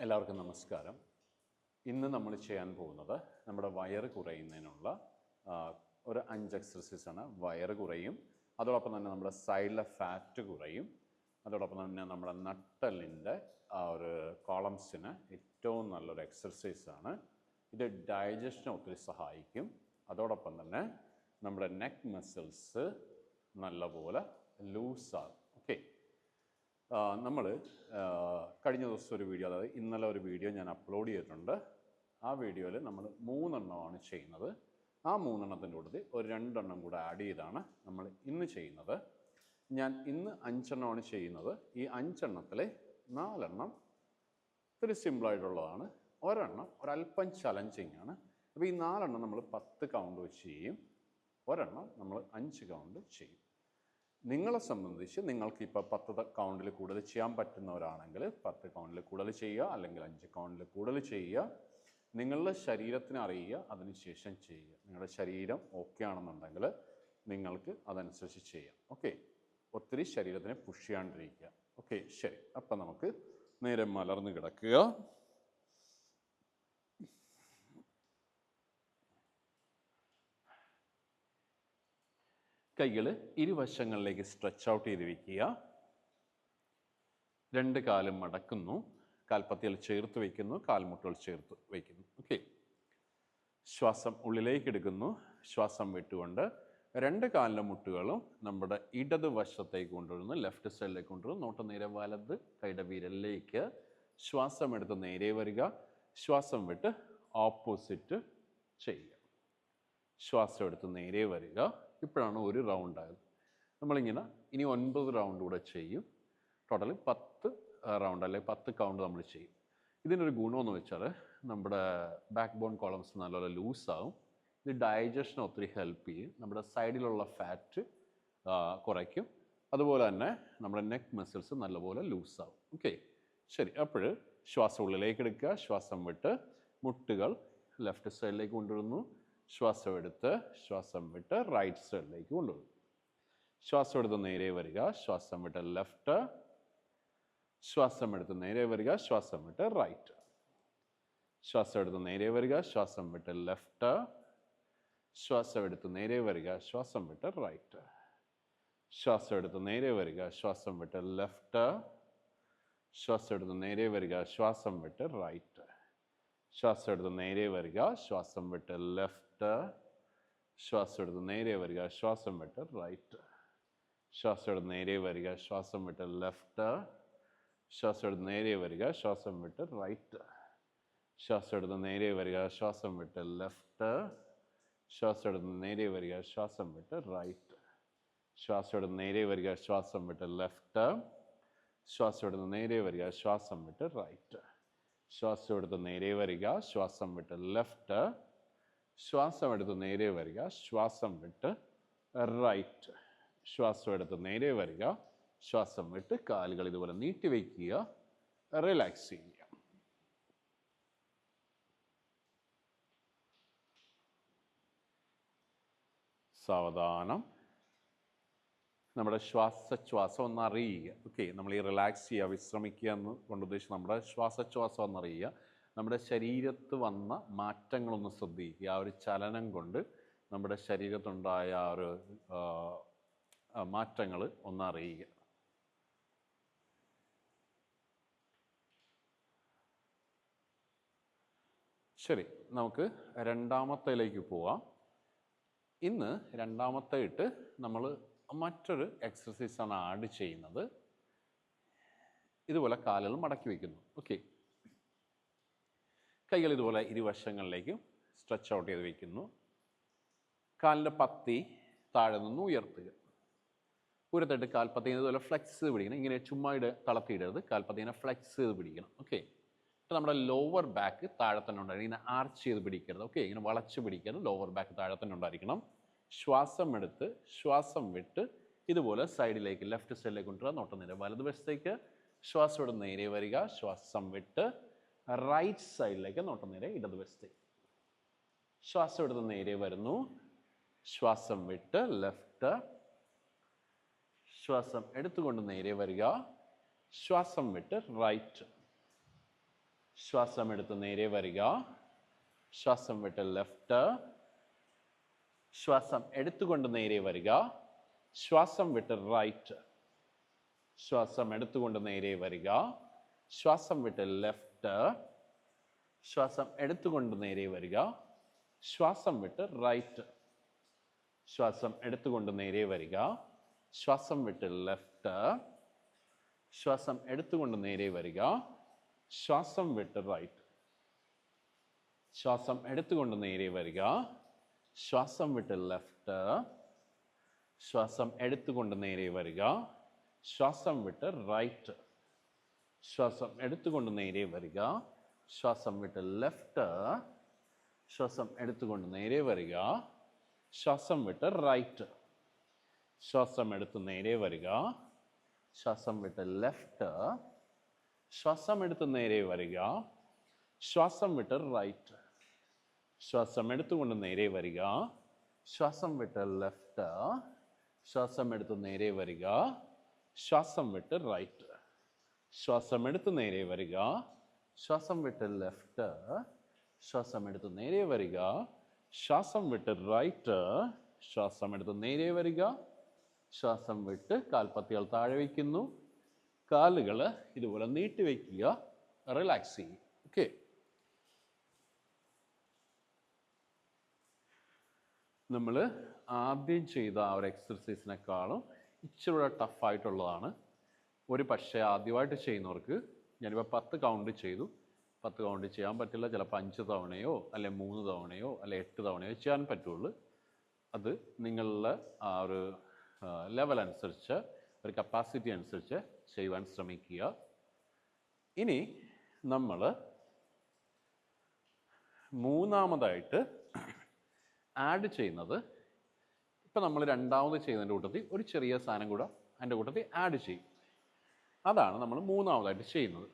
എല്ലാവർക്കും നമസ്കാരം. ഇന്ന് നമ്മൾ ചെയ്യാൻ പോകുന്നത് നമ്മുടെ വയറ് കുറയുന്നതിനുള്ള ഒരു അഞ്ച് എക്സസൈസാണ് വയറ് കുറയും അതോടൊപ്പം തന്നെ നമ്മുടെ സൈഡിലെ ഫാറ്റ് കുറയും അതോടൊപ്പം തന്നെ നമ്മുടെ നട്ടലിന്റെ ആ ഒരു കോളംസിന് ഏറ്റവും നല്ലൊരു എക്സസൈസാണ് ഇത് ഡൈജഷനെ ഒത്തിരി സഹായിക്കും. അതോടൊപ്പം തന്നെ നമ്മുടെ നെക്ക് മസിൽസ് നല്ലപോലെ ലൂസാകും നമ്മൾ കഴിഞ്ഞ ദിവസം ഒരു വീഡിയോ അതായത് ഇന്നലെ ഒരു വീഡിയോ ഞാൻ അപ്ലോഡ് ചെയ്തിട്ടുണ്ട്. ആ വീഡിയോയിൽ നമ്മൾ മൂന്നെണ്ണമാണ് ചെയ്യുന്നത്. ആ മൂന്നെണ്ണത്തിന്റെ കൂട്ടത്തിൽ ഒരു രണ്ടെണ്ണം കൂടെ ആഡ് ചെയ്താണ് നമ്മൾ ഇന്ന് ചെയ്യുന്നത്. ഞാൻ ഇന്ന് അഞ്ചെണ്ണമാണ് ചെയ്യുന്നത്. ഈ അഞ്ചെണ്ണത്തിലെ നാലെണ്ണം ഇത്തിരി സിമ്പിളായിട്ടുള്ളതാണ്. ഒരെണ്ണം ഒരല്പം ചലഞ്ചിങ് ആണ് അപ്പോൾ ഈ നാലെണ്ണം നമ്മൾ പത്ത് കൗണ്ട് വെച്ച് ചെയ്യും. ഒരെണ്ണം നമ്മൾ അഞ്ച് കൗണ്ട് ചെയ്യും. നിങ്ങളെ സംബന്ധിച്ച് നിങ്ങൾക്ക് ഇപ്പോൾ പത്ത് കൗണ്ടിൽ കൂടുതൽ ചെയ്യാൻ പറ്റുന്നവരാണെങ്കിൽ പത്ത് കൗണ്ടിൽ കൂടുതൽ ചെയ്യുക അല്ലെങ്കിൽ അഞ്ച് കൗണ്ടിൽ കൂടുതൽ ചെയ്യുക. നിങ്ങളുടെ ശരീരത്തിന് അറിയുക അതിനുശേഷം ചെയ്യുക. നിങ്ങളുടെ ശരീരം ഓക്കെ ആണെന്നുണ്ടെങ്കിൽ നിങ്ങൾക്ക് അതനുസരിച്ച് ചെയ്യാം. ഓക്കെ ഒത്തിരി ശരീരത്തിനെ പുഷ് ചെയ്യാണ്ടിരിക്കുക. ഓക്കെ ശരി. അപ്പം നമുക്ക് നേരെ മലർന്ന് കിടക്കുക. കൈകൾ ഇരുവശങ്ങളിലേക്ക് സ്ട്രെച്ച് ഔട്ട് ചെയ്ത് വയ്ക്കുക രണ്ട് കാലും മടക്കുന്നു. കാൽപ്പത്തികൾ ചേർത്ത് വയ്ക്കുന്നു. കാൽമുട്ടുകൾ ചേർത്ത് വയ്ക്കുന്നു. ഓക്കെ ശ്വാസം ഉള്ളിലേക്ക് എടുക്കുന്നു. ശ്വാസം വിട്ടുകൊണ്ട് രണ്ട് കാലിലെ മുട്ടുകളും നമ്മുടെ ഇടത് വശത്തേക്ക് കൊണ്ടുവരുന്നു. ലെഫ്റ്റ് സൈഡിലേക്ക് കൊണ്ടുവരുന്നു. നോട്ട് നേരെ വലത് കൈയുടെ വിരലിലേക്ക് ശ്വാസം എടുത്ത് നേരെ വരിക. ശ്വാസം വിട്ട് ഓപ്പോസിറ്റ് ചെയ്യുക. ശ്വാസം എടുത്ത് നേരെ വരിക. ഇപ്പോഴാണ് ഒരു റൗണ്ട് ആയത് നമ്മളിങ്ങനെ ഇനി ഒൻപത് റൗണ്ട് കൂടെ ചെയ്യും. ടോട്ടൽ പത്ത് റൗണ്ട് അല്ലെങ്കിൽ പത്ത് കൗണ്ട് നമ്മൾ ചെയ്യും. ഇതിനൊരു ഗുണമെന്ന് വെച്ചാൽ നമ്മുടെ ബാക്ക് ബോൺ കോളംസ് നല്ലപോലെ ലൂസാവും. ഇത് ഡൈജഷൻ ഒത്തിരി ഹെൽപ്പ് ചെയ്യും. നമ്മുടെ സൈഡിലുള്ള ഫാറ്റ് കുറയ്ക്കും. അതുപോലെ തന്നെ നമ്മുടെ നെക്ക് മസിൽസ് നല്ലപോലെ ലൂസാവും. ഓക്കെ ശരി. അപ്പോൾ ശ്വാസം ഉള്ളിലേക്ക് എടുക്കുക. ശ്വാസം വിട്ട് മുട്ടുകൾ ലെഫ്റ്റ് സൈഡിലേക്ക് കൊണ്ടുവരുന്നു. ശ്വാസം എടുത്ത് ശ്വാസം വിട്ട് റൈറ്റ് സൈഡിലേക്ക് കൊണ്ടുപോകും ശ്വാസം എടുത്ത് നേരെ വരിക ശ്വാസം വിട്ട് ലെഫ്റ്റ് ശ്വാസം എടുത്ത് നേരെ വരിക ശ്വാസം വിട്ട് റൈറ്റ് ശ്വാസം എടുത്ത് നേരെ വരിക ശ്വാസം വിട്ട് ലെഫ്റ്റ് ശ്വാസം എടുത്ത് നേരെ വരിക ശ്വാസം വിട്ട് റൈറ്റ് ശ്വാസം എടുത്ത് നേരെ വരിക ശ്വാസം വിട്ട് ലെഫ്റ്റ് ശ്വാസം എടുത്ത് നേരെ വരിക ശ്വാസം വിട്ട് റൈറ്റ് ശ്വാസം എടുത്ത് നേരെ വരിക. ശ്വാസം വിട്ട് ലെഫ്റ്റ് ശ്വാസം എടുത്ത് നേരെ വരിക. ശ്വാസം വിട്ട് റൈറ്റ് ശ്വാസം എടുത്ത് നേരെ വരിക. ശ്വാസം വിട്ട് ലെഫ്റ്റ് ശ്വാസം എടുത്ത് നേരെ വരിക. ശ്വാസം വിട്ട് റൈറ്റ് ശ്വാസം എടുത്ത് നേരെ വരിക. ശ്വാസം വിട്ട് ലെഫ്റ്റ് ശ്വാസം എടുത്ത് നേരെ വരിക. ശ്വാസം വിട്ട് റൈറ്റ് ശ്വാസം എടുത്ത് നേരെ വരിക. ശ്വാസം വിട്ട് ലെഫ്റ്റ് ശ്വാസം എടുത്ത് നേരെ വരിക. ശ്വാസം വിട്ട് റൈറ്റ് ശ്വാസം എടുത്ത് നേരെ വരിക ശ്വാസം വിട്ട് ലെഫ്റ്റ് ശ്വാസം എടുത്ത് നേരെ വരിക ശ്വാസം വിട്ട് റൈറ്റ് ശ്വാസം എടുത്ത് നേരെ വരിക ശ്വാസം വിട്ട് കാലുകൾ ഇതുപോലെ നീട്ടി വയ്ക്കുക റിലാക്സ് ചെയ്യുക. സാവധാനം. നമ്മുടെ ശ്വാസശ്വാസം ഒന്ന് അറിയുക ഓക്കെ നമ്മൾ ഈ റിലാക്സ് ചെയ്യുക വിശ്രമിക്കുക എന്ന് കൊണ്ട് ഉദ്ദേശിച്ച് നമ്മുടെ ശ്വാസശ്വാസം ഒന്ന് അറിയുക നമ്മുടെ ശരീരത്ത് വന്ന മാറ്റങ്ങളൊന്ന് ശ്രദ്ധിക്കുക. ആ ഒരു ചലനം കൊണ്ട് നമ്മുടെ ശരീരത്തുണ്ടായ ആ ഒരു മാറ്റങ്ങൾ ഒന്ന് അറിയുക ശരി നമുക്ക് രണ്ടാമത്തേലേക്ക് പോവാം. ഇന്ന് രണ്ടാമത്തെ ഇട്ട് നമ്മൾ മറ്റൊരു എക്സസൈസാണ് ആഡ് ചെയ്യുന്നത്. ഇതുപോലെ കാലുകൾ മടക്കി വയ്ക്കുന്നു ഓക്കെ കൈകൾ ഇതുപോലെ ഇരുവശങ്ങളിലേക്കും സ്ട്രെച്ച് ഔട്ട് ചെയ്ത് വയ്ക്കുന്നു കാലിന്റെ പത്തി താഴെ നിന്ന് ഉയർത്തുക. ഉയർത്തിട്ട് കാൽപ്പത്തി ഇതുപോലെ ഫ്ലെക്സ് ചെയ്ത് പിടിക്കണം. ഇങ്ങനെ ചുമ്മാ ഇട തളർത്തിയിടരുത്. കാൽപ്പത്തിനെ ഫ്ലെക്സ് ചെയ്ത് പിടിക്കണം. ഓക്കെ എന്നിട്ട് നമ്മുടെ ലോവർ ബാക്ക് താഴെ തന്നെ ഉണ്ടായിരിക്കണം. ഇങ്ങനെ ആർച്ച് ചെയ്ത് പിടിക്കരുത്. ഓക്കെ ഇങ്ങനെ വളച്ച് പിടിക്കരുത്. ലോവർ ബാക്ക് താഴെ തന്നെ ഉണ്ടായിരിക്കണം. ശ്വാസം എടുത്ത് ശ്വാസം വിട്ട് ഇതുപോലെ സൈഡിലേക്ക് ലെഫ്റ്റ് സൈഡിലേക്ക് കൊണ്ടുവരിക നോട്ടം നേരെ. വലതുവശത്തേക്ക് ശ്വാസം എടുത്ത് നേരെ വരിക. ശ്വാസം വിട്ട് റൈറ്റ് സൈഡിലേക്ക് നോട്ടം നേരെ ഇടതുവശത്തേക്ക് ശ്വാസം എടുത്ത് നേരെ വരുന്നു. ശ്വാസം വിട്ട് ലെഫ്റ്റ്. ശ്വാസം എടുത്തുകൊണ്ട് നേരെ വരിക. ശ്വാസം വിട്ട് റൈറ്റ് ശ്വാസം എടുത്ത് നേരെ വരിക. ശ്വാസം വിട്ട് ലെഫ്റ്റ്. ശ്വാസം എടുത്തുകൊണ്ട് നേരെ വരിക. ശ്വാസം വിട്ട് റൈറ്റ് ശ്വാസം എടുത്തുകൊണ്ട് നേരെ വരിക. ശ്വാസം വിട്ട് ലെഫ്റ്റ് ശ്വാസം എടുത്തുകൊണ്ട് നേരെ വരിക. ശ്വാസം വിട്ട് റൈറ്റ് ശ്വാസം എടുത്തുകൊണ്ട് നേരെ വരിക. ശ്വാസം വിട്ട് ലെഫ്റ്റ് ശ്വാസം എടുത്തുകൊണ്ട് നേരെ വരിക. ശ്വാസം വിട്ട് റൈറ്റ് ശ്വാസം എടുത്തുകൊണ്ട് നേരെ വരിക. ശ്വാസം വിട്ട് ലെഫ്റ്റ്. ശ്വാസം എടുത്തുകൊണ്ട് നേരെ വരിക. ശ്വാസം വിട്ട് റൈറ്റ്. ശ്വാസം എടുത്തുകൊണ്ട് നേരെ വരിക. ശ്വാസം വിട്ട് ലെഫ്റ്റ്. ശ്വാസം എടുത്തുകൊണ്ട് നേരെ വരിക. ശ്വാസം വിട്ട് റൈറ്റ്. ശ്വാസം എടുത്ത് നേരെ വരിക. ശ്വാസം വിട്ട് ലെഫ്റ്റ്. ശ്വാസം എടുത്ത് നേരെ വരിക. ശ്വാസം വിട്ട് റൈറ്റ്. ശ്വാസം എടുത്തുകൊണ്ട് നേരെ വരിക. ശ്വാസം വിട്ട് ലെഫ്റ്റ് ശ്വാസം എടുത്ത് നേരെ വരിക. ശ്വാസം വിട്ട് റൈറ്റ് ശ്വാസം എടുത്ത് നേരെ വരിക. ശ്വാസം വിട്ട് ലെഫ്റ്റ് ശ്വാസം എടുത്ത് നേരെ വരിക. ശ്വാസം വിട്ട് റൈറ്റ് ശ്വാസം എടുത്ത് നേരെ വരിക. ശ്വാസം വിട്ട് കാൽപ്പത്തികൾ താഴെ വയ്ക്കുന്നു. കാലുകൾ ഇതുപോലെ നീട്ടി വയ്ക്കുക. റിലാക്സ് ചെയ്യുക ഓക്കെ നമ്മൾ ആദ്യം ചെയ്ത ആ ഒരു എക്സസൈസിനേക്കാളും ഇച്ചിരി കൂടെ ടഫായിട്ടുള്ളതാണ് ഒരു പക്ഷേ ആദ്യമായിട്ട് ചെയ്യുന്നവർക്ക് ഞാനിപ്പോൾ പത്ത് കൗണ്ട് ചെയ്തു. പത്ത് കൗണ്ട് ചെയ്യാൻ പറ്റില്ല. ചിലപ്പോൾ അഞ്ച് തവണയോ അല്ലെ മൂന്ന് തവണയോ അല്ലെ എട്ട് തവണയോ ചെയ്യാൻ പറ്റുള്ളൂ. അത് നിങ്ങളുടെ ആ ഒരു ലെവൽ അനുസരിച്ച് ഒരു കപ്പാസിറ്റി അനുസരിച്ച് ചെയ്യുവാൻ ശ്രമിക്കുക. ഇനി നമ്മൾ മൂന്നാമതായിട്ട് ആഡ് ചെയ്യുന്നത് ഇപ്പം നമ്മൾ രണ്ടാമത് ചെയ്യുന്നതിന്റെ കൂട്ടത്തിൽ ഒരു ചെറിയ സാധനം കൂടെ അതിന്റെ കൂട്ടത്തിൽ ആഡ് ചെയ്യും. അതാണ് നമ്മൾ മൂന്നാമതായിട്ട് ചെയ്യുന്നത്.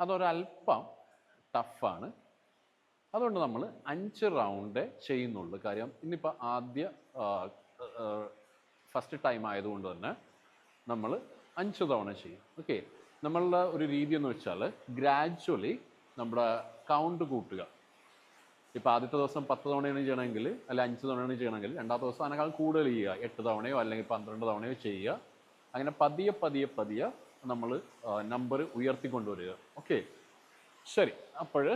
അതൊരല്പം ടഫാണ്. അതുകൊണ്ട് നമ്മൾ അഞ്ച് റൗണ്ട് ചെയ്യുന്നുള്ളൂ. കാര്യം ഇന്നിപ്പോൾ ആദ്യ ഫസ്റ്റ് ടൈം ആയതുകൊണ്ട് തന്നെ നമ്മൾ അഞ്ച് തവണ ചെയ്യും. ഓക്കെ നമ്മളുടെ ഒരു രീതി എന്ന് വെച്ചാൽ ഗ്രാജ്വലി നമ്മുടെ കൗണ്ട് കൂട്ടുക. ഇപ്പോൾ ആദ്യത്തെ ദിവസം പത്ത് തവണയാണ് ചെയ്യണമെങ്കിൽ അല്ല അഞ്ച് തവണയാണ് ചെയ്യണമെങ്കിൽ രണ്ടാമത്തെ ദിവസം അതിനേക്കാൾ കൂടുതൽ ചെയ്യുക. എട്ട് തവണയോ അല്ലെങ്കിൽ പന്ത്രണ്ട് തവണയോ ചെയ്യുക. അങ്ങനെ പതിയെ പതിയെ പതിയെ നമ്മൾ നമ്പർ ഉയർത്തിക്കൊണ്ടുവരിക. ഓക്കെ ശരി. അപ്പോൾ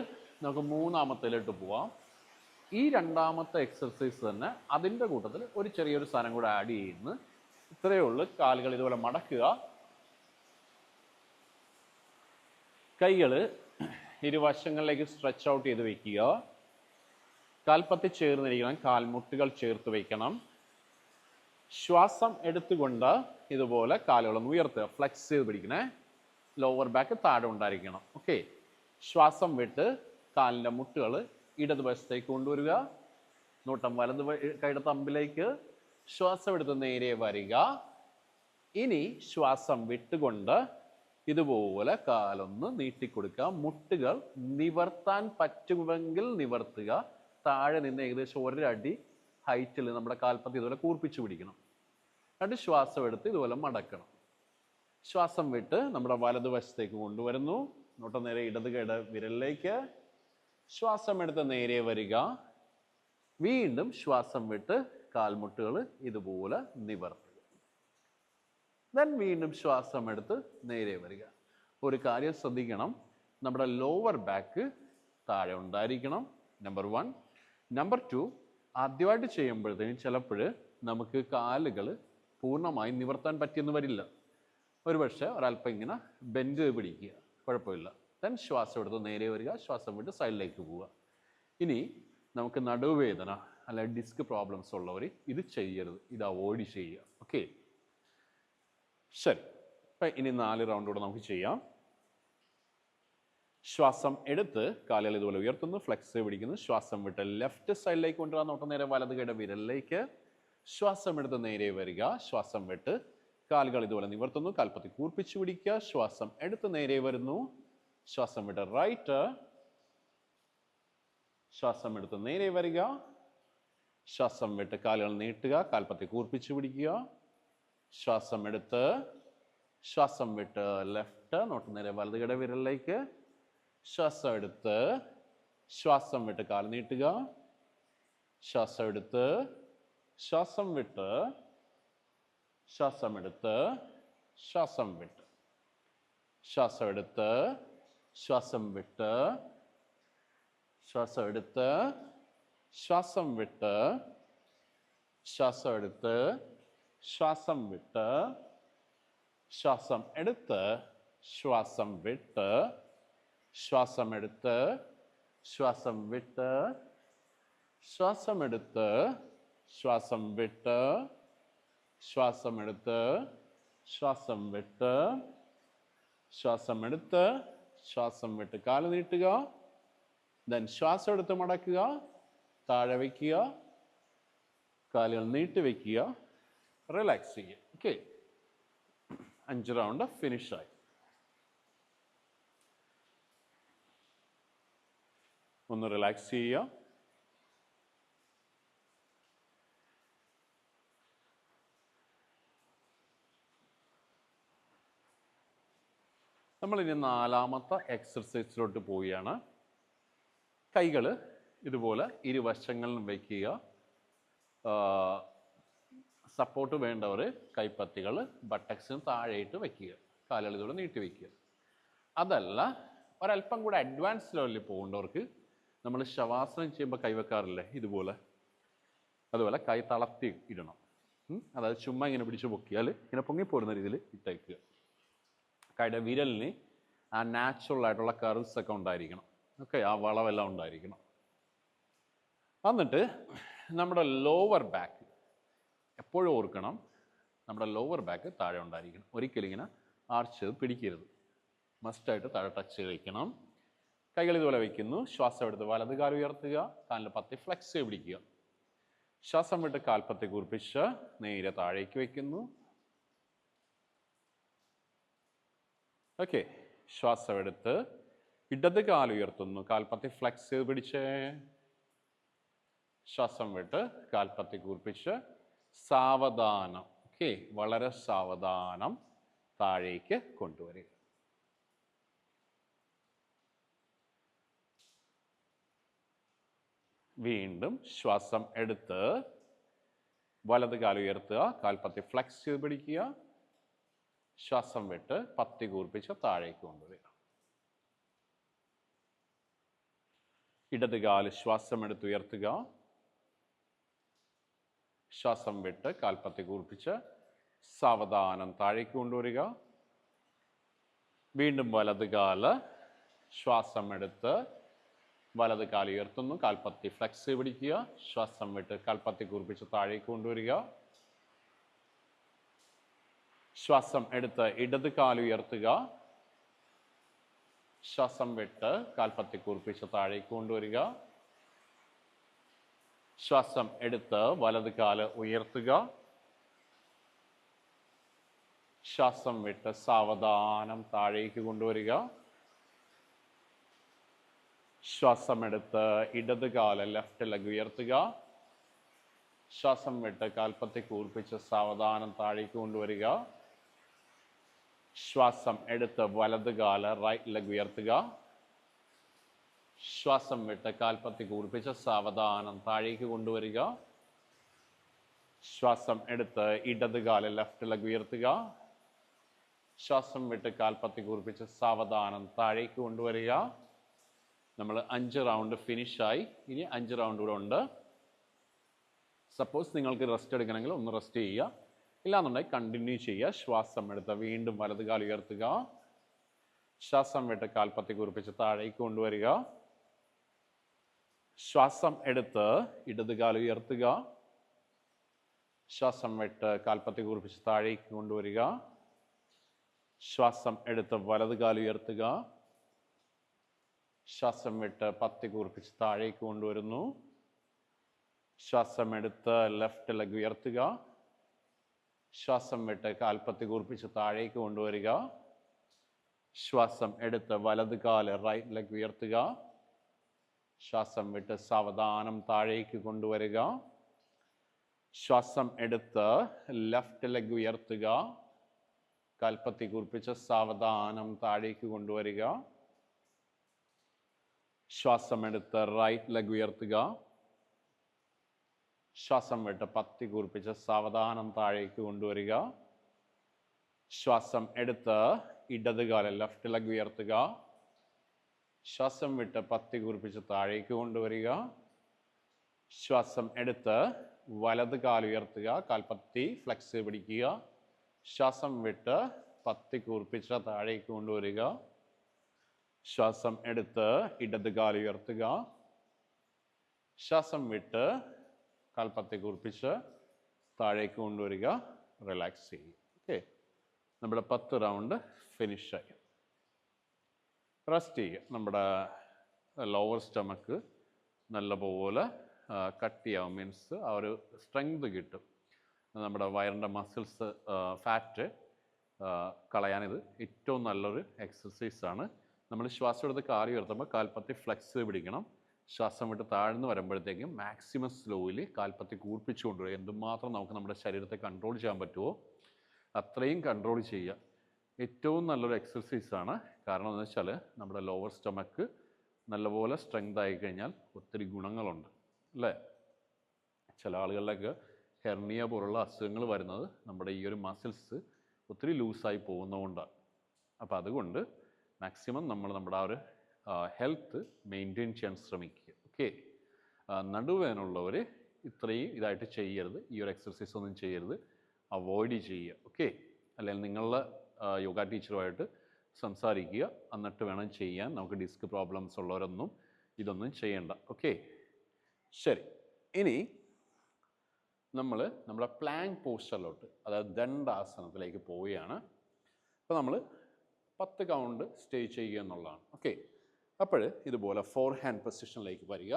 നമുക്ക് മൂന്നാമത്തേലോട്ട് പോവാം. ഈ രണ്ടാമത്തെ എക്സർസൈസ് തന്നെ അതിന്റെ കൂട്ടത്തിൽ ഒരു ചെറിയൊരു സാധനം കൂടെ ആഡ് ചെയ്യുന്നു. ഇത്രയേ ഉള്ളൂ. കാലുകൾ ഇതുപോലെ മടക്കുക. കൈകൾ ഇരുവശങ്ങളിലേക്ക് സ്ട്രെച്ച് ഔട്ട് ചെയ്ത് വെക്കുക. കാൽപ്പത്തി ചേർന്നിരിക്കണം കാൽമുട്ടുകൾ ചേർത്ത് വയ്ക്കണം. ശ്വാസം എടുത്തുകൊണ്ട് ഇതുപോലെ കാലുകളൊന്ന് ഉയർത്തുക. ഫ്ലെക്സ് ചെയ്ത് പിടിക്കണേ. ലോവർ ബാക്ക് താഴെ ഉണ്ടായിരിക്കണം. ഓക്കെ ശ്വാസം വിട്ട് കാലിന്റെ മുട്ടുകൾ ഇടതുവശത്തേക്ക് കൊണ്ടുവരിക. നോട്ടം വലത് കൈയുടെ തമ്പിലേക്ക് ശ്വാസം എടുത്ത് നേരെ വരിക. ഇനി ശ്വാസം വിട്ടുകൊണ്ട് ഇതുപോലെ കാലൊന്ന് നീട്ടിക്കൊടുക്കുക. മുട്ടുകൾ നിവർത്താൻ പറ്റുമെങ്കിൽ നിവർത്തുക. താഴെ നിന്ന് ഏകദേശം ഒരടി ഹൈറ്റിൽ നമ്മുടെ കാൽപ്പത്തി ഇതുപോലെ കൂർപ്പിച്ച് പിടിക്കണം. എന്നിട്ട് ശ്വാസം എടുത്ത് ഇതുപോലെ മടക്കണം. ശ്വാസം വിട്ട് നമ്മുടെ വലതുവശത്തേക്ക് കൊണ്ടുവരുന്നു. നോട്ടം നേരെ ഇടത് കേട വിരലിലേക്ക് ശ്വാസം എടുത്ത് നേരെ വരിക. വീണ്ടും ശ്വാസം വിട്ട് കാൽമുട്ടുകൾ ഇതുപോലെ നിവർത്തുക. ദെൻ വീണ്ടും ശ്വാസം എടുത്ത് നേരെ വരിക. ഒരു കാര്യം ശ്രദ്ധിക്കണം. നമ്മുടെ ലോവർ ബാക്ക് താഴെ ഉണ്ടായിരിക്കണം. നമ്പർ വൺ നമ്പർ ടു ആദ്യമായിട്ട് ചെയ്യുമ്പോഴത്തേനും ചിലപ്പോൾ നമുക്ക് കാലുകൾ പൂർണമായി നിവർത്താൻ പറ്റിയെന്ന് വരില്ല. ഒരുപക്ഷെ ഒരല്പം ഇങ്ങനെ ബെൻഡ് പിടിക്കുക. കുഴപ്പമില്ല. ദെൻ ശ്വാസം എടുത്ത് നേരെ വരിക. ശ്വാസം വിട്ട് സൈഡിലേക്ക് പോവുക. ഇനി നമുക്ക് നടുവേദന അല്ല ഡിസ്ക് പ്രോബ്ലംസ് ഉള്ളവർ ഇത് ചെയ്യരുത്. ഇത് അവോയ്ഡ് ചെയ്യുക. ഓക്കെ ശരി. ഇപ്പം ഇനി നാല് റൗണ്ട് കൂടെ നമുക്ക് ചെയ്യാം. ശ്വാസം എടുത്ത് കാലുകൾ ഇതുപോലെ ഉയർത്തുന്നു ഫ്ലെക്സ് പിടിക്കുന്നു. ശ്വാസം വിട്ട് ലെഫ്റ്റ് സൈഡിലേക്ക് കൊണ്ടുവരാൻ നോട്ടം നേരെ വലത് കൈയുടെ വിരലിലേക്ക്. ശ്വാസം എടുത്ത് നേരെ വരിക. ശ്വാസം വിട്ട് കാലുകൾ ഇതുപോലെ നിവർത്തുന്നു. കാൽപ്പത്തി കൂർപ്പിച്ചു പിടിക്കുക. ശ്വാസം എടുത്ത് നേരെ വരുന്നു. ശ്വാസം വിട്ട് റൈറ്റ് ശ്വാസം എടുത്ത് നേരെ വരിക. ശ്വാസം വിട്ട് കാലുകൾ നീട്ടുക. കാൽപ്പത്തി കൂർപ്പിച്ചു പിടിക്കുക. ശ്വാസം എടുത്ത് ശ്വാസം വിട്ട് ലെഫ്റ്റ് നോട്ട് നേരെ വലത് വലതുകട വിരലിലേക്ക്. ശ്വാസം എടുത്ത് ശ്വാസം വിട്ട് കാൽ നീട്ടുക. ശ്വാസം എടുത്ത് ശ്വാസം വിട്ട് ശ്വാസം എടുത്ത് ശ്വാസം വിട്ട്. ശ്വാസം എടുത്ത് ശ്വാസം വിട്ട്. ശ്വാസം എടുത്ത് ശ്വാസം വിട്ട്. ശ്വാസം എടുത്ത് ശ്വാസം വിട്ട്. ശ്വാസം എടുത്ത് ശ്വാസം വിട്ട്. ശ്വാസം എടുത്ത് ശ്വാസം വിട്ട് ശ്വാസം എടുത്ത് ശ്വാസം വിട്ട് ശ്വാസം എടുത്ത് ശ്വാസം വിട്ട് ശ്വാസം എടുത്ത് ശ്വാസം വിട്ട്. കാൽ നീട്ടുക ദെൻ ശ്വാസം എടുത്ത് മടക്കുക താഴെ വയ്ക്കുക കാലുകൾ നീട്ടി വയ്ക്കുക റിലാക്സ് ചെയ്യുക. ഓക്കെ അഞ്ച് റൗണ്ട് ഫിനിഷായി ഒന്ന് റിലാക്സ് ചെയ്യുക. നമ്മളിനി നാലാമത്തെ എക്സർസൈസിലോട്ട് പോവുകയാണ്. കൈകൾ ഇതുപോലെ ഇരുവശങ്ങളിലും വയ്ക്കുക സപ്പോർട്ട് വേണ്ടവർ കൈപ്പത്തികൾ ബട്ടക്സിന് താഴെയിട്ട് വയ്ക്കുക കാലുകൾ നീട്ടി വയ്ക്കുക അതല്ല ഒരല്പം കൂടെ അഡ്വാൻസ് ലെവലിൽ പോകേണ്ടവർക്ക് നമ്മൾ ശവാസനം ചെയ്യുമ്പോൾ കൈവെക്കാറില്ലേ ഇതുപോലെ. അതുപോലെ കൈ തളർത്തി ഇടണം. അതായത് ചുമ്മാ ഇങ്ങനെ പിടിച്ച് പൊക്കിയാൽ ഇങ്ങനെ പൊങ്ങിപ്പോരുന്ന രീതിയിൽ ഇട്ടേക്കുക. കൈയുടെ വിരലിന് ആ നാച്ചുറൽ ആയിട്ടുള്ള കർവ്സ് ഒക്കെ ഉണ്ടായിരിക്കണം. ഓക്കെ ആ വളവെല്ലാം ഉണ്ടായിരിക്കണം. എന്നിട്ട് നമ്മുടെ ലോവർ ബാക്ക് എപ്പോഴും ഓർക്കണം നമ്മുടെ ലോവർ ബാക്ക് താഴെ ഉണ്ടായിരിക്കണം. ഒരിക്കലും ഇങ്ങനെ ആർച്ച് പിടിക്കരുത്. മസ്റ്റായിട്ട് താഴെ ടച്ച് വയ്ക്കണം കൈകൾ ഇതുപോലെ വയ്ക്കുന്നു. ശ്വാസം എടുത്ത് വലത് കാൽ ഉയർത്തുക കാലിൽ പത്തി ഫ്ലെക്സ് പിടിക്കുക. ശ്വാസം വിട്ട് കാൽപ്പത്തി കുറിപ്പിച്ച് നേരെ താഴേക്ക് വയ്ക്കുന്നു. ഓക്കെ ശ്വാസം എടുത്ത് ഇടത് കാൽ ഉയർത്തുന്നു. കാൽപ്പത്തി ഫ്ലെക്സ് ചെയ്ത് പിടിച്ച്. ശ്വാസം വിട്ട് കാൽപ്പത്തി കുറിപ്പിച്ച് സാവധാനം. ഓക്കെ വളരെ സാവധാനം താഴേക്ക് കൊണ്ടുവരിക. വീണ്ടും ശ്വാസം എടുത്ത് വലത് കാലുയർത്തുക കാൽപ്പത്തി ഫ്ലെക്സ് ചെയ്ത് പിടിക്കുക. ശ്വാസം വിട്ട് പത്തി കൂർപ്പിച്ച് താഴേക്ക് കൊണ്ടുവരിക. ഇടത് കാൽ ശ്വാസം എടുത്ത് ഉയർത്തുക. ശ്വാസം വിട്ട് കാൽപ്പത്തി കൂർപ്പിച്ച് സാവധാനം താഴേക്ക് കൊണ്ടുവരിക. വീണ്ടും വലത് കാൽ ശ്വാസം എടുത്ത് വലത് കാൽ ഉയർത്തുന്നു. കാൽപ്പത്തി ഫ്ലെക്സ് പിടിക്കുക. ശ്വാസം വിട്ട് കാൽപ്പത്തി കുറിപ്പിച്ച് താഴേക്ക് കൊണ്ടുവരിക. ശ്വാസം എടുത്ത് ഇടത് കാൽ ഉയർത്തുക. ശ്വാസം വിട്ട് കാൽപ്പത്തി കുറിപ്പിച്ച് താഴേക്ക് കൊണ്ടുവരിക. ശ്വാസം എടുത്ത് വലത് കാൽ ഉയർത്തുക. ശ്വാസം വിട്ട് സാവധാനം താഴേക്ക് കൊണ്ടുവരിക. ശ്വാസം എടുത്ത് ഇടത് കാൽ ലെഫ്റ്റ് ലെഗ് ഉയർത്തുക. ശ്വാസം വിട്ട് കാൽപ്പത്തി കൂർപ്പിച്ച് സാവധാനം താഴേക്ക് കൊണ്ടുവരിക. ശ്വാസം എടുത്ത് വലത് കാൽ റൈറ്റ് ലെഗ് ഉയർത്തുക. ശ്വാസം വിട്ട് കാൽപ്പത്തി കൂർപ്പിച്ച് സാവധാനം താഴേക്ക് കൊണ്ടുവരിക. ശ്വാസം എടുത്ത് ഇടത് കാൽ ലെഫ്റ്റ് ലെഗ് ഉയർത്തുക. ശ്വാസം വിട്ട് കാൽപ്പത്തി കൂർപ്പിച്ച് സാവധാനം താഴേക്ക് കൊണ്ടുവരിക. നമ്മൾ അഞ്ച് റൗണ്ട് ഫിനിഷായി ഇനി അഞ്ച് റൗണ്ട് കൂടെ ഉണ്ട്. സപ്പോസ് നിങ്ങൾക്ക് റെസ്റ്റ് എടുക്കണമെങ്കിൽ ഒന്ന് റെസ്റ്റ് ചെയ്യുക. ഇല്ലാന്നുണ്ടെങ്കിൽ കണ്ടിന്യൂ ചെയ്യുക. ശ്വാസം എടുത്ത് വീണ്ടും വലത് കാൽ ഉയർത്തുക. ശ്വാസം വിട്ട് കാൽപ്പത്തി കുറിപ്പിച്ച് താഴേക്ക് കൊണ്ടുവരിക. ശ്വാസം എടുത്ത് ഇടത് കാൽ ഉയർത്തുക. ശ്വാസം വിട്ട് കാൽപ്പത്തി കുറിപ്പിച്ച് താഴേക്ക് കൊണ്ടുവരിക. ശ്വാസം എടുത്ത് വലത് കാൽ ഉയർത്തുക. ശ്വാസം വിട്ട് പത്തി കൂർപ്പിച്ച് താഴേക്ക് കൊണ്ടുവരുന്നു. ശ്വാസം എടുത്ത് ലെഫ്റ്റ് ലെഗ് ഉയർത്തുക. ശ്വാസം വിട്ട് കാൽപ്പത്തി കൂർപ്പിച്ച് താഴേക്ക് കൊണ്ടുവരിക. ശ്വാസം എടുത്ത് വലത് കാൽ റൈറ്റ് ലെഗ് ഉയർത്തുക. ശ്വാസം വിട്ട് സാവധാനം താഴേക്ക് കൊണ്ടുവരിക. ശ്വാസം എടുത്ത് ലെഫ്റ്റ് ലെഗ് ഉയർത്തുക. കാൽപ്പത്തി കുറിപ്പിച്ച് സാവധാനം താഴേക്ക് കൊണ്ടുവരിക. ശ്വാസം എടുത്ത് റൈറ്റ് ലെഗ് ഉയർത്തുക. ശ്വാസം വിട്ട് പത്തി കൂർപ്പിച്ച് സാവധാനം താഴേക്ക് കൊണ്ടുവരിക. ശ്വാസം എടുത്ത് ഇടത് കാലം ലെഫ്റ്റ് ലെഗ് ഉയർത്തുക. ശ്വാസം വിട്ട് പത്തി കൂർപ്പിച്ച് താഴേക്ക് കൊണ്ടുവരിക. ശ്വാസം എടുത്ത് വലത് കാൽ ഉയർത്തുക. കാൽപ്പത്തി ഫ്ലെക്സ് പിടിക്കുക. ശ്വാസം വിട്ട് പത്തി കൂർപ്പിച്ച് താഴേക്ക് കൊണ്ടുവരിക. ശ്വാസം എടുത്ത് ഇടത് കാൽ ഉയർത്തുക. ശ്വാസം വിട്ട് കാൽപ്പത്തി കുറിപ്പിച്ച് താഴേക്ക് കൊണ്ടുവരിക. റിലാക്സ് ചെയ്യുക. ഓക്കെ നമ്മുടെ പത്ത് റൗണ്ട് ഫിനിഷ് ആയി. റെസ്റ്റ് ചെയ്യുക. നമ്മുടെ ലോവർ സ്റ്റമക്ക് നല്ലപോലെ കട്ടിയാവും മീൻസ് ആ ഒരു സ്ട്രെങ്ത് കിട്ടും. നമ്മുടെ വയറിന്റെ മസിൽസ് ഫാറ്റ് കളയാനിത് ഏറ്റവും നല്ലൊരു എക്സസൈസാണ് നമ്മൾ ശ്വാസം എടുത്ത് കാറി ഉയർത്തുമ്പോൾ കാൽപ്പത്തി ഫ്ലെക്സ് പിടിക്കണം. ശ്വാസം വിട്ട് താഴ്ന്നു വരുമ്പോഴത്തേക്കും മാക്സിമം സ്ലോയിൽ കാൽപ്പത്തി കൂർപ്പിച്ചു കൊണ്ടുവരിക എന്തുമാത്രം നമുക്ക് നമ്മുടെ ശരീരത്തെ കൺട്രോൾ ചെയ്യാൻ പറ്റുമോ അത്രയും കൺട്രോൾ ചെയ്യുക. ഏറ്റവും നല്ലൊരു എക്സസൈസാണ് കാരണം എന്ന് വെച്ചാൽ നമ്മുടെ ലോവർ സ്റ്റമക്ക് നല്ലപോലെ സ്ട്രെങ്ത് ആയി കഴിഞ്ഞാൽ ഒത്തിരി ഗുണങ്ങളുണ്ട്. അല്ലേ? ചില ആളുകളിലൊക്കെ ഹെർണിയ പോലുള്ള അസുഖങ്ങൾ വരുന്നത് നമ്മുടെ ഈ ഒരു മസിൽസ് ഒത്തിരി ലൂസായി പോകുന്നതുകൊണ്ടാണ്. അപ്പോൾ അതുകൊണ്ട് മാക്സിമം നമ്മൾ നമ്മുടെ ആ ഒരു ഹെൽത്ത് മെയിന്റെയിൻ ചെയ്യാൻ ശ്രമിക്കുക. ഓക്കെ നടുവേനുള്ളവർ ഇത്രയും ഇതായിട്ട് ചെയ്യരുത്. ഈ ഒരു എക്സസൈസ് ഒന്നും ചെയ്യരുത്. അവോയ്ഡ് ചെയ്യുക. ഓക്കെ അല്ലെങ്കിൽ നിങ്ങളുടെ യോഗ ടീച്ചറുമായിട്ട് സംസാരിക്കുക. എന്നിട്ട് വേണം ചെയ്യാൻ. നമുക്ക് ഡിസ്ക് പ്രോബ്ലംസ് ഉള്ളവരൊന്നും ഇതൊന്നും ചെയ്യണ്ട. ഓക്കെ ശരി. ഇനി നമ്മൾ നമ്മുടെ പ്ലാങ്ക് പോസ്റ്ററിലോട്ട് അതായത് ദണ്ഡാസനത്തിലേക്ക് പോവുകയാണ്. അപ്പോൾ നമ്മൾ പത്ത് കൗണ്ട് സ്റ്റേ ചെയ്യുക എന്നുള്ളതാണ്. ഓക്കെ. അപ്പോൾ ഇതുപോലെ ഫോർ ഹാൻഡ് പൊസിഷനിലേക്ക് വരിക.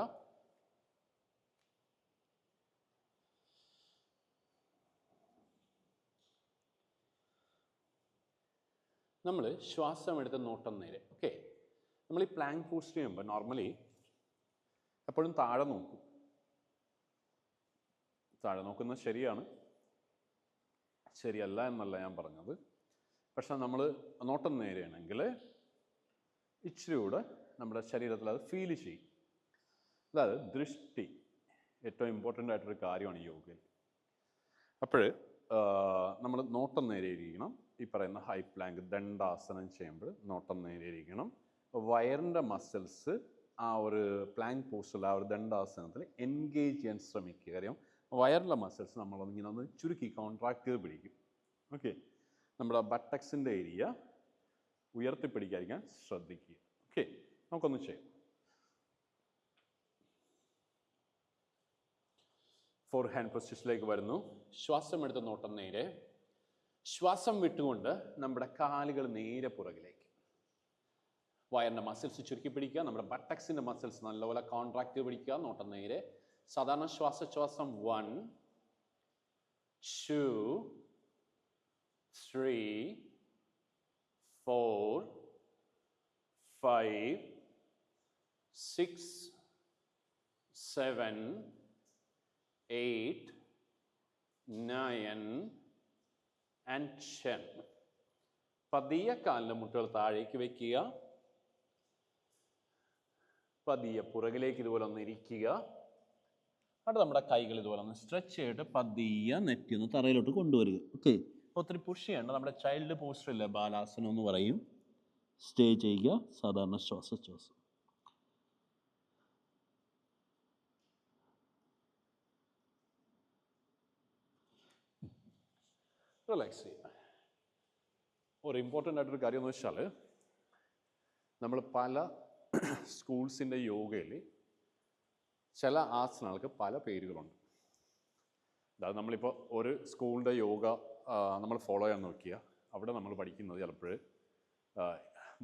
നമ്മൾ ശ്വാസം എടുത്ത് നോട്ടം നേരെ. ഓക്കെ. നമ്മൾ ഈ പ്ലാങ്ക് പോസ്റ്റ് ചെയ്യുമ്പോൾ നോർമലി എപ്പോഴും താഴെ നോക്കും. താഴെ നോക്കുന്നത് ശരിയാണ്. ശരിയല്ല എന്നല്ല ഞാൻ പറഞ്ഞത്. പക്ഷെ നമ്മൾ നോട്ടം നേരെയാണെങ്കിൽ ഇച്ചിരി കൂടെ നമ്മുടെ ശരീരത്തിൽ അത് ഫീൽ ചെയ്യും. അതായത് ദൃഷ്ടി ഏറ്റവും ഇമ്പോർട്ടന്റ് ആയിട്ടൊരു കാര്യമാണ് യോഗയിൽ. അപ്പോൾ നമ്മൾ നോട്ടം നേരെയിരിക്കണം. ഈ പറയുന്ന ഹൈ പ്ലാങ്ക് ദണ്ഡാസനം ചെയ്യുമ്പോൾ നോട്ടം നേരെയിരിക്കണം. വയറിന്റെ മസിൽസ് ആ ഒരു പ്ലാങ്ക് പോസ്റ്റിൽ ആ ഒരു ദണ്ഡാസനത്തിൽ എൻഗേജ് ചെയ്യാൻ ശ്രമിക്കുക. കാര്യം വയറിലെ മസിൽസ് നമ്മളൊന്നിങ്ങനെ ഒന്ന് ചുരുക്കി കോൺട്രാക്ട് ചെയ്ത് പിടിക്കും. ഓക്കെ നമ്മുടെ ബട്ടക്സിന്റെ ഏരിയ ഉയർത്തിപ്പിടിക്കാതിരിക്കാൻ ശ്രദ്ധിക്കുക. ഓക്കെ നമുക്കൊന്ന് ചെയ്യാം. ഫോർ ഹാൻഡ് പൊസിഷനിലേക്ക് വരുന്നു. ശ്വാസം എടുത്ത് നോട്ടം നേരെ. ശ്വാസം വിട്ടുകൊണ്ട് നമ്മുടെ കാലുകൾ നേരെ പുറകിലേക്ക്. വയറിന്റെ മസിൽസ് ചുരുക്കി പിടിക്കുക. നമ്മുടെ ബട്ടക്സിന്റെ മസിൽസ് നല്ലപോലെ കോൺട്രാക്റ്റ് പിടിക്കുക. നോട്ടം നേരെ. സാധാരണ ശ്വാസശ്വാസം one two three four, five, six, seven, eight, nine, and ten. പതിയെ കാലിന്റെ മുട്ടുകൾ താഴേക്ക് വയ്ക്കുക പതിയെ പുറകിലേക്ക് ഇതുപോലെ ഒന്ന് ഇരിക്കുക. അവിടെ നമ്മുടെ കൈകൾ ഇതുപോലെ ഒന്ന് സ്ട്രെച്ച് ചെയ്തിട്ട് പതിയെ നെറ്റിന്ന് തറയിലോട്ട് കൊണ്ടുവരിക. ഓക്കെ ഒത്തിരി പുഷ് ചെയ്യേണ്ട. നമ്മുടെ ചൈൽഡ് പോസ്റ്റർ ഇല്ല? ബാലാസനം എന്ന് പറയും. സ്റ്റേ ചെയ്യുക. സാധാരണ ശ്വാസശ്വാസം റിലാക്സ് ചെയ്യുക. ഒരു ഇമ്പോർട്ടന്റ് ആയിട്ടൊരു കാര്യം എന്ന് വെച്ചാൽ നമ്മൾ പല സ്കൂൾസിന്റെ യോഗയിൽ ചില ആസനങ്ങൾക്ക് പല പേരുകളുണ്ട്. അതായത് നമ്മളിപ്പോൾ ഒരു സ്കൂളിന്റെ യോഗ നമ്മൾ ഫോളോ ചെയ്യാൻ നോക്കിയ അവിടെ നമ്മൾ പഠിക്കുന്നത് ചിലപ്പോൾ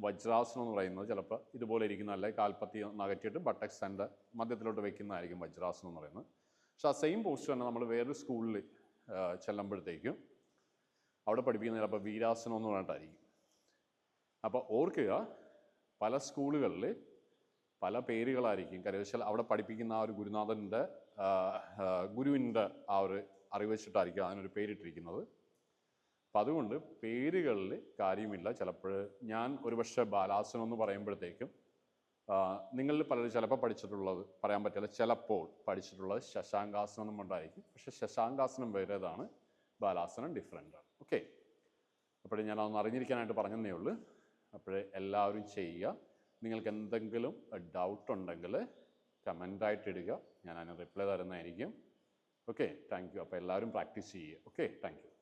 വജ്രാസനം എന്ന് പറയുന്നത് ചിലപ്പോൾ ഇതുപോലെ ഇരിക്കുന്ന അല്ലെ കാൽപ്പത്തി നകറ്റിയിട്ട് ബട്ടക്സ് എന്റെ മധ്യത്തിലോട്ട് വെക്കുന്നതായിരിക്കും വജ്രാസനം എന്ന് പറയുന്നത്. പക്ഷേ ആ സെയിം പോസ്റ്റ് തന്നെ നമ്മൾ വേറൊരു സ്കൂളിൽ ചെല്ലുമ്പോഴത്തേക്കും അവിടെ പഠിപ്പിക്കുന്നത് ചിലപ്പോൾ വീരാസനം എന്ന് പറഞ്ഞിട്ടായിരിക്കും. അപ്പോൾ ഓർക്കുക പല സ്കൂളുകളിൽ പല പേരുകളായിരിക്കും. കാര്യം അവിടെ പഠിപ്പിക്കുന്ന ആ ഒരു ഗുരുനാഥന്റെ ഗുരുവിന്റെ ആ ഒരു അറിവ് വെച്ചിട്ടായിരിക്കും അതിനൊരു പേരിട്ടിരിക്കുന്നത്. അപ്പം അതുകൊണ്ട് പേരുകളിൽ കാര്യമില്ല. ചിലപ്പോൾ ഞാൻ ഒരുപക്ഷെ ബാലാസനം എന്ന് പറയുമ്പോഴത്തേക്കും നിങ്ങളിൽ പലരും ചിലപ്പോൾ പഠിച്ചിട്ടുള്ളത് പറയാൻ പറ്റില്ല. ചിലപ്പോൾ പഠിച്ചിട്ടുള്ളത് ശശാങ്കാസനം ഉണ്ടായിരിക്കും പക്ഷെ ശശാങ്കാസനം വേറേതാണ് ബാലാസനം ഡിഫറെന്റ് ആണ്. ഓക്കെ അപ്പോഴേ ഞാൻ അതൊന്ന് അറിഞ്ഞിരിക്കാനായിട്ട് പറഞ്ഞതേ ഉള്ളൂ. അപ്പോഴേ എല്ലാവരും ചെയ്യുക. നിങ്ങൾക്ക് എന്തെങ്കിലും ഡൗട്ട് ഉണ്ടെങ്കിൽ കമന്റായിട്ട് ഇടുക. ഞാൻ അതിന് റിപ്ലൈ തരുന്നതായിരിക്കും. ഓക്കെ താങ്ക് യു അപ്പോൾ എല്ലാവരും പ്രാക്ടീസ് ചെയ്യുക. Okay thank you